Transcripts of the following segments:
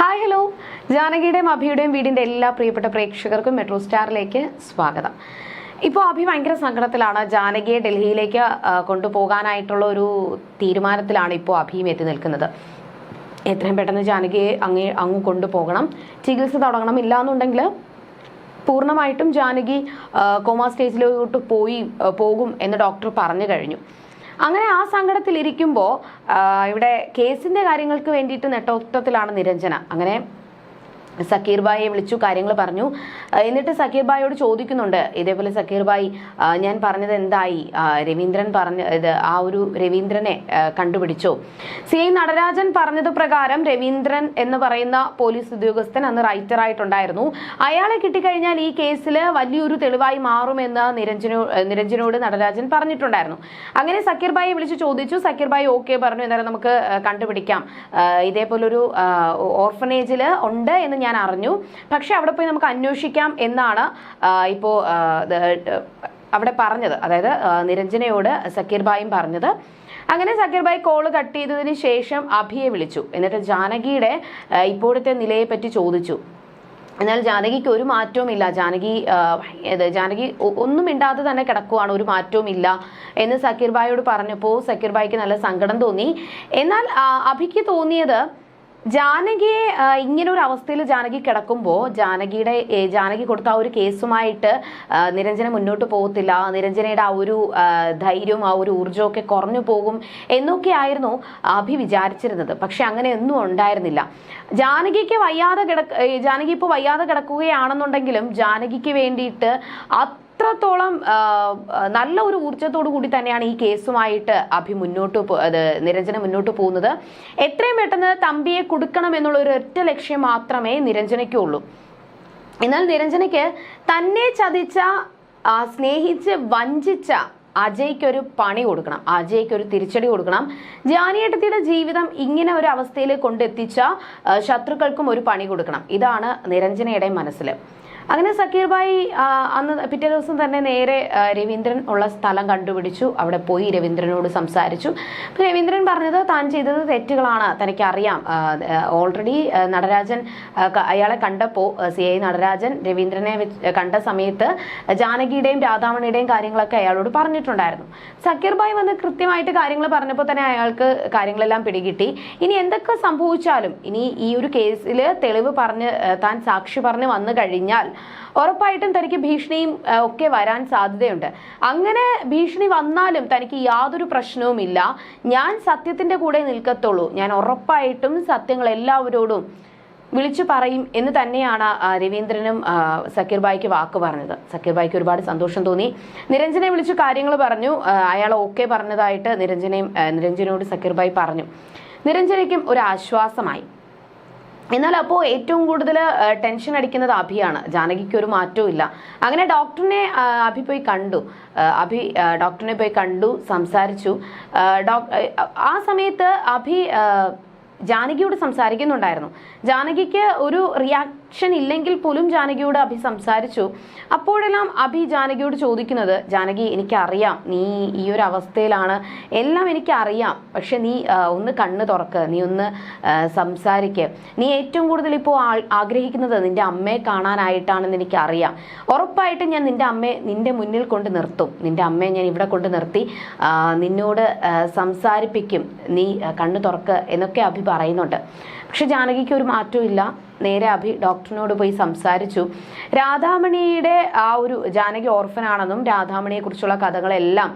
Hi hello ജാനകിയുടെയും അഭിയുടെയും വീടിന്റെ എല്ലാ പ്രിയപ്പെട്ട പ്രേക്ഷകർക്കും മെട്രോ സ്റ്റാറിലേക്ക് സ്വാഗതം. ഇപ്പോൾ അഭി ഭയങ്കര സങ്കടത്തിലാണ്. ജാനകിയെ ഡൽഹിയിലേക്ക് കൊണ്ടുപോകാനായിട്ടുള്ള ഒരു തീരുമാനത്തിലാണ് ഇപ്പോൾ അഭിയും എത്തി നിൽക്കുന്നത്. എത്രയും പെട്ടെന്ന് ജാനകിയെ അങ്ങ് അങ്ങ് കൊണ്ടുപോകണം. ചികിത്സ തുടങ്ങണം. ഇല്ലാന്നുണ്ടെങ്കിൽ പൂർണമായിട്ടും ജാനകി കോമാ സ്റ്റേജിലോട്ട് പോയി പോകും എന്ന് ഡോക്ടർ പറഞ്ഞു കഴിഞ്ഞു. അങ്ങനെ ആ സങ്കടത്തിലിരിക്കുമ്പോൾ ഇവിടെ കേസിന്റെ കാര്യങ്ങൾക്ക് വേണ്ടിയിട്ട് നെട്ടോട്ടത്തിലാണ് നിരഞ്ജന. അങ്ങനെ സക്കീർ ബായിയെ വിളിച്ചു കാര്യങ്ങൾ പറഞ്ഞു. എന്നിട്ട് സക്കീർ ബായിയോട് ചോദിക്കുന്നുണ്ട് ഇതേപോലെ സക്കീർ ബായി ഞാൻ പറഞ്ഞത് എന്തായി? രവീന്ദ്രൻ പറഞ്ഞ ഇത് ആ ഒരു രവീന്ദ്രനെ കണ്ടുപിടിച്ചു? സി. ഐ. നടരാജൻ പറഞ്ഞത് പ്രകാരം രവീന്ദ്രൻ എന്ന് പറയുന്ന പോലീസ് ഉദ്യോഗസ്ഥൻ അന്ന് റൈറ്റർ ആയിട്ടുണ്ടായിരുന്നു. അയാളെ കിട്ടിക്കഴിഞ്ഞാൽ ഈ കേസിൽ വലിയൊരു തെളിവായി മാറുമെന്ന് നിരഞ്ജനോ നിരഞ്ജനോട് നടരാജൻ പറഞ്ഞിട്ടുണ്ടായിരുന്നു. അങ്ങനെ സക്കീർ ബായിയെ വിളിച്ച് ചോദിച്ചു സക്കീർ ബായി ഓക്കെ പറഞ്ഞു എന്നാലും നമുക്ക് കണ്ടുപിടിക്കാം. ഇതേപോലൊരു ഓർഫനേജിൽ ഉണ്ട് എന്ന് ഞാൻ അറിഞ്ഞു പക്ഷെ അവിടെ പോയി നമുക്ക് അന്വേഷിക്കാം എന്നാണ് ഇപ്പോൾ അവിടെ പറഞ്ഞത്. അതായത് നിരഞ്ജനയോട് സക്കീർ ബായും പറഞ്ഞത്. അങ്ങനെ സക്കീർ ബായ് കോൾ കട്ട് ചെയ്തതിന് ശേഷം അഭിയെ വിളിച്ചു. എന്നിട്ട് ജാനകിയുടെ ഇപ്പോഴത്തെ നിലയെപ്പറ്റി ചോദിച്ചു. എന്നാൽ ജാനകിക്ക് ഒരു മാറ്റവും ഇല്ല ജാനകി ജാനകി ഒന്നും മിണ്ടാതെ തന്നെ കിടക്കുവാണ്. ഒരു മാറ്റവും ഇല്ല എന്ന് സക്കീർ ബായോട് പറഞ്ഞപ്പോൾ സക്കീർ ബായിക്ക് നല്ല സങ്കടം തോന്നി. എന്നാൽ അഭിക്ക് തോന്നിയത് ജാനകിയെ ഇങ്ങനെ ഒരു അവസ്ഥയിൽ ജാനകി കിടക്കുമ്പോൾ ജാനകിയുടെ ജാനകി കൊടുത്ത ആ ഒരു കേസുമായിട്ട് നിരഞ്ജന മുന്നോട്ട് പോകത്തില്ല. നിരഞ്ജനയുടെ ആ ഒരു ധൈര്യവും ആ ഒരു ഊർജമൊക്കെ കുറഞ്ഞു പോകും എന്നൊക്കെയായിരുന്നു അഭി വിചാരിച്ചിരുന്നത്. പക്ഷെ അങ്ങനെ ഒന്നും ഉണ്ടായിരുന്നില്ല. ജാനകിക്ക് വയ്യാതെ കിടക്ക ജാനകി ഇപ്പോൾ വയ്യാതെ കിടക്കുകയാണെന്നുണ്ടെങ്കിലും ജാനകിക്ക് വേണ്ടിയിട്ട് ആ, നല്ല ഒരു ഊർജത്തോടു കൂടി തന്നെയാണ് ഈ കേസുമായിട്ട് അഭി മുന്നോട്ട് അത് നിരഞ്ജന മുന്നോട്ട് പോകുന്നത്. എത്രയും പെട്ടെന്ന് തമ്പിയെ കൊടുക്കണം എന്നുള്ള ഒരു ഒറ്റ ലക്ഷ്യം മാത്രമേ നിരഞ്ജനയ്ക്കുള്ളൂ. എന്നാൽ നിരഞ്ജനയ്ക്ക് തന്നെ ചതിച്ച സ്നേഹിച്ച് വഞ്ചിച്ച അജയ്ക്ക് ഒരു പണി കൊടുക്കണം. അജയ്ക്ക് ഒരു തിരിച്ചടി കൊടുക്കണം. ജാനിയേട്ടത്തിയുടെ ജീവിതം ഇങ്ങനെ ഒരു അവസ്ഥയിൽ കൊണ്ടെത്തിച്ച ശത്രുക്കൾക്കും ഒരു പണി കൊടുക്കണം. ഇതാണ് നിരഞ്ജനയുടെ മനസ്സിൽ അങ്ങനെ സക്കീർ ഭായി അന്ന് പിറ്റേ ദിവസം തന്നെ നേരെ രവീന്ദ്രൻ ഉള്ള സ്ഥലം കണ്ടുപിടിച്ചു. അവിടെ പോയി രവീന്ദ്രനോട് സംസാരിച്ചു. രവീന്ദ്രൻ പറഞ്ഞത് താൻ ചെയ്തത് തെറ്റുകളാണ്. തനിക്ക് അറിയാം ഓൾറെഡി നടരാജൻ അയാളെ കണ്ടപ്പോൾ സി ഐ നടരാജൻ രവീന്ദ്രനെ കണ്ട സമയത്ത് ജാനകിയുടെയും രാധാമണിയുടെയും കാര്യങ്ങളൊക്കെ അയാളോട് പറഞ്ഞിട്ടുണ്ടായിരുന്നു. സക്കീർ ഭായ് വന്ന് കൃത്യമായിട്ട് കാര്യങ്ങൾ പറഞ്ഞപ്പോൾ തന്നെ അയാൾക്ക് കാര്യങ്ങളെല്ലാം പിടികിട്ടി. ഇനി എന്തൊക്കെ സംഭവിച്ചാലും ഇനി ഈ ഒരു കേസിൽ തെളിവ് പറഞ്ഞ് താൻ സാക്ഷി പറഞ്ഞ് വന്നു കഴിഞ്ഞാൽ ഉറപ്പായിട്ടും തനിക്ക് ഭീഷണിയും ഒക്കെ വരാൻ സാധ്യതയുണ്ട്. അങ്ങനെ ഭീഷണി വന്നാലും തനിക്ക് യാതൊരു പ്രശ്നവുമില്ല ഞാൻ സത്യത്തിന്റെ കൂടെ നിൽക്കത്തുള്ളൂ. ഞാൻ ഉറപ്പായിട്ടും സത്യങ്ങൾ എല്ലാവരോടും വിളിച്ചു പറയും എന്ന് തന്നെയാണ് രവീന്ദ്രനും സക്കീർ ബായിക്ക് വാക്ക് പറഞ്ഞത്. സക്കീർ ബായിക്ക് ഒരുപാട് സന്തോഷം തോന്നി. നിരഞ്ജനെ വിളിച്ചു കാര്യങ്ങൾ പറഞ്ഞു. അയാൾ ഓക്കെ പറഞ്ഞതായിട്ട് നിരഞ്ജനെയും നിരഞ്ജനോട് സക്കീർ ബായി പറഞ്ഞു. നിരഞ്ജനയ്ക്കും ഒരു ആശ്വാസമായി. എന്നാൽ അപ്പോൾ ഏറ്റവും കൂടുതൽ ടെൻഷൻ അടിക്കുന്നത് അഭിയാണ്. ജാനകിക്ക് ഒരു മാറ്റവും ഇല്ല. അങ്ങനെ ഡോക്ടറിനെ അഭി പോയി കണ്ടു. അഭി ഡോക്ടറിനെ പോയി കണ്ടു സംസാരിച്ചു. ആ, ആ സമയത്ത് അഭി ജാനകിയോട് സംസാരിക്കുന്നുണ്ടായിരുന്നു. ജാനകിക്ക് ഒരു റിയാക്ഷൻ ഇല്ലെങ്കിൽ പോലും ജാനകിയോട് അഭി സംസാരിച്ചു. അപ്പോഴെല്ലാം അഭി ജാനകിയോട് ചോദിക്കുന്നത് ജാനകി എനിക്കറിയാം. നീ ഈ ഒരു അവസ്ഥയിലാണ്. എല്ലാം എനിക്കറിയാം. പക്ഷെ നീ ഒന്ന് കണ്ണ് തുറക്ക്. നീ ഒന്ന് സംസാരിക്ക്. നീ ഏറ്റവും കൂടുതൽ ഇപ്പോൾ ആഗ്രഹിക്കുന്നത് നിന്റെ അമ്മയെ കാണാനായിട്ടാണെന്ന് എനിക്കറിയാം. ഉറപ്പായിട്ടും ഞാൻ നിന്റെ അമ്മയെ നിന്റെ മുന്നിൽ കൊണ്ട് നിർത്തും. നിന്റെ അമ്മയെ ഞാൻ ഇവിടെ കൊണ്ട് നിർത്തി നിന്നോട് സംസാരിപ്പിക്കും. നീ കണ്ണു തുറക്ക് എന്നൊക്കെ അഭി പറയുന്നുണ്ട്. പക്ഷെ ജാനകിക്ക് ഒരു മാറ്റവും ഇല്ല. നേരെ അഭി ഡോക്ടറിനോട് പോയി സംസാരിച്ചു. രാധാമണിയുടെ ആ ഒരു ജാനകി ഓർഫനാണെന്നും രാധാമണിയെ കുറിച്ചുള്ള കഥകളെല്ലാം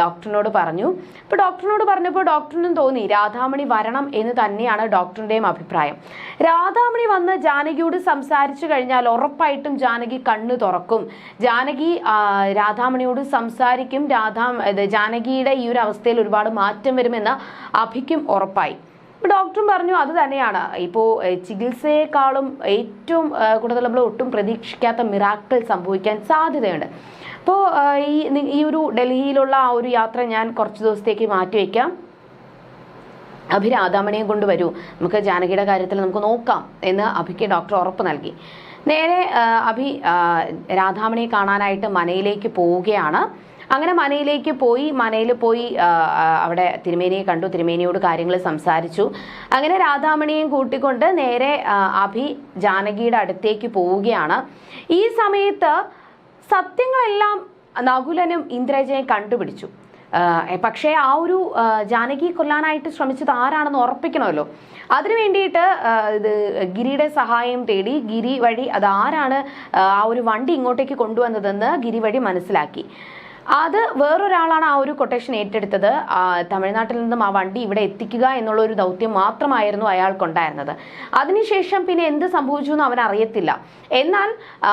ഡോക്ടറിനോട് പറഞ്ഞു. ഇപ്പൊ ഡോക്ടറിനോട് പറഞ്ഞപ്പോൾ ഡോക്ടറിനും തോന്നി രാധാമണി വരണം എന്ന് തന്നെയാണ് ഡോക്ടറിന്റെയും അഭിപ്രായം. രാധാമണി വന്ന് ജാനകിയോട് സംസാരിച്ചു കഴിഞ്ഞാൽ ഉറപ്പായിട്ടും ജാനകി കണ്ണു തുറക്കും. ജാനകി രാധാമണിയോട് സംസാരിക്കും. രാധാ ജാനകിയുടെ ഈ ഒരു അവസ്ഥയിൽ ഒരുപാട് മാറ്റം വരുമെന്ന് അഭിക്കും ഉറപ്പായി. ഇപ്പൊ ഡോക്ടറും പറഞ്ഞു അത് തന്നെയാണ്. ഇപ്പോൾ ചികിത്സയെക്കാളും ഏറ്റവും കൂടുതൽ നമ്മൾ ഒട്ടും പ്രതീക്ഷിക്കാത്ത മിറാക്കൾ സംഭവിക്കാൻ സാധ്യതയുണ്ട്. അപ്പോൾ ഈ ഈ ഒരു ഡൽഹിയിലുള്ള ആ ഒരു യാത്ര ഞാൻ കുറച്ച് ദിവസത്തേക്ക് മാറ്റിവെക്കാം അഭിരാധാമണിയും കൊണ്ടുവരൂ നമുക്ക് ജാനകിയുടെ കാര്യത്തിൽ നമുക്ക് നോക്കാം എന്ന് അഭിക്ക് ഡോക്ടർ ഉറപ്പ് നൽകി. നേരെ അഭി രാധാമണിയെ കാണാനായിട്ട് മനയിലേക്ക് പോവുകയാണ്. അങ്ങനെ മനയിലേക്ക് പോയി മനയിൽ പോയി അവിടെ തിരുമേനിയെ കണ്ടു തിരുമേനിയോട് കാര്യങ്ങൾ സംസാരിച്ചു. അങ്ങനെ രാധാമണിയെയും കൂട്ടിക്കൊണ്ട് നേരെ അഭി ജാനകിയുടെ അടുത്തേക്ക് പോവുകയാണ്. ഈ സമയത്ത് സത്യങ്ങളെല്ലാം നകുലനും ഇന്ദ്രജയും കണ്ടുപിടിച്ചു. പക്ഷേ ആ ഒരു ജാനകി കൊല്ലാനായിട്ട് ശ്രമിച്ചത് ആരാണെന്ന് ഉറപ്പിക്കണമല്ലോ. അതിനു വേണ്ടിയിട്ട് ഇത് ഗിരിയുടെ സഹായം തേടി ഗിരി വഴി അത് ആരാണ് ആ ഒരു വണ്ടി ഇങ്ങോട്ടേക്ക് കൊണ്ടുവന്നതെന്ന് ഗിരി വഴി മനസ്സിലാക്കി. അത് വേറൊരാളാണ് ആ ഒരു കൊട്ടേഷൻ ഏറ്റെടുത്തത്. തമിഴ്നാട്ടിൽ നിന്നും ആ വണ്ടി ഇവിടെ എത്തിക്കുക എന്നുള്ള ഒരു ദൗത്യം മാത്രമായിരുന്നു അയാൾക്കുണ്ടായിരുന്നത്. അതിനുശേഷം പിന്നെ എന്ത് സംഭവിച്ചു എന്ന് അവൻ അറിയത്തില്ല. എന്നാൽ ആ,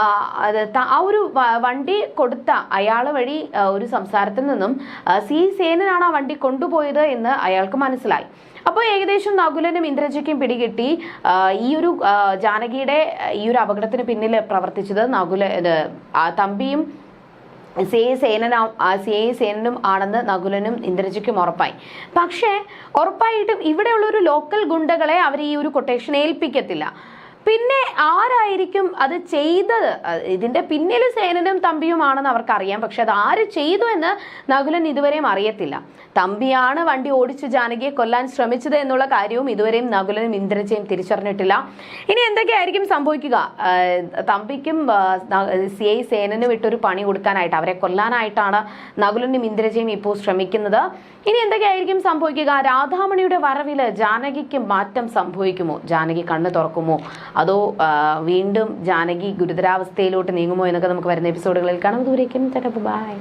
ഒരു വണ്ടി കൊടുത്ത അയാൾ വഴി ഒരു സംസാരത്തിൽ നിന്നും സി സേനനാണ് ആ വണ്ടി കൊണ്ടുപോയത് എന്ന് അയാൾക്ക് മനസ്സിലായി. അപ്പോൾ ഏകദേശം നകുലനും ഇന്ദ്രജിക്കും പിടികിട്ടി ഈ ഒരു ജാനകിയുടെ ഈ ഒരു അപകടത്തിന് പിന്നിൽ പ്രവർത്തിച്ചത് നകുല തമ്പിയും സി സേനനാ സി സേനനും ആണെന്ന് നകുലനും ഇന്ദ്രജിക്കും ഉറപ്പായി. പക്ഷേ ഉറപ്പായിട്ടും ഇവിടെയുള്ള ഒരു ലോക്കൽ ഗുണ്ടകളെ അവർ ഈ ഒരു കൊട്ടേഷൻ ഏൽപ്പിക്കത്തില്ല. പിന്നെ ആരായിരിക്കും അത് ചെയ്തത്? ഇതിന്റെ പിന്നിൽ സേനനും തമ്പിയുമാണെന്ന് അവർക്കറിയാം. പക്ഷെ അത് ആര് ചെയ്തു എന്ന് നകുലൻ ഇതുവരെയും അറിയത്തില്ല. തമ്പിയാണ് വണ്ടി ഓടിച്ച് ജാനകിയെ കൊല്ലാൻ ശ്രമിച്ചത് എന്നുള്ള കാര്യവും ഇതുവരെയും നകുലനും ഇന്ദ്രജയും തിരിച്ചറിഞ്ഞിട്ടില്ല. ഇനി എന്തൊക്കെയായിരിക്കും സംഭവിക്കുക? തമ്പിക്കും സി ഐ സേനനും ഇട്ടൊരു പണി കൊടുക്കാനായിട്ട് അവരെ കൊല്ലാനായിട്ടാണ് നകുലനും ഇന്ദ്രജയും ഇപ്പോൾ ശ്രമിക്കുന്നത്. ഇനി എന്തൊക്കെയായിരിക്കും സംഭവിക്കുക? രാധാമണിയുടെ വരവിൽ ജാനകിക്ക് മാറ്റം സംഭവിക്കുമോ? ജാനകി കണ്ണു തുറക്കുമോ? അതോ വീണ്ടും ജാനകി ഗുരുതരാവസ്ഥയിലോട്ട് നീങ്ങുമോ എന്നൊക്കെ നമുക്ക് വരുന്ന എപ്പിസോഡുകളിൽ കാണാം. ദൂരേക്കും ബൈ